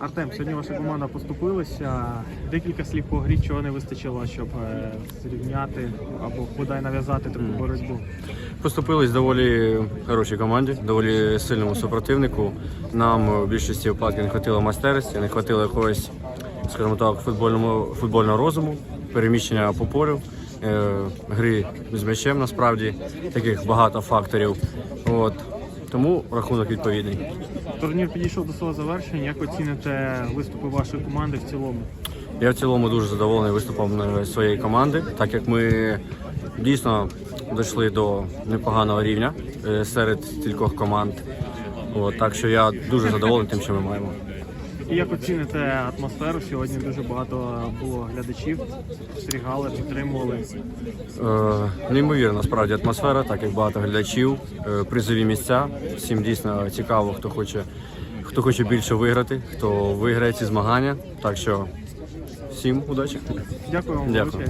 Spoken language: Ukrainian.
Артем, сьогодні ваша команда поступилася. Декілька слів по грі, чого не вистачило, щоб е, зрівняти або бодай нав'язати таку боротьбу. Поступились доволі хорошій команді, доволі сильному супротивнику. Нам в більшості випадків не хватило майстерності, не хватило якогось, скажімо так, футбольного, футбольного розуму, переміщення по полю, е, гри з м'ячем насправді, таких багато факторів. От. Тому рахунок відповідний. Турнір підійшов до свого завершення. Як оціните виступи вашої команди в цілому? Я в цілому дуже задоволений виступом е, своєї команди, так як ми дійсно дійшли до непоганого рівня е, серед кількох команд. От, так що я дуже задоволений тим, що ми маємо. І як оціните атмосферу? Сьогодні дуже багато було глядачів, спостерігали, підтримували. Е, неймовірна насправді атмосфера, так як багато глядачів, е, призові місця. Всім дійсно цікаво, хто хоче, хто хоче більше виграти, хто виграє ці змагання. Так що всім удачі. Дякую вам Дякую.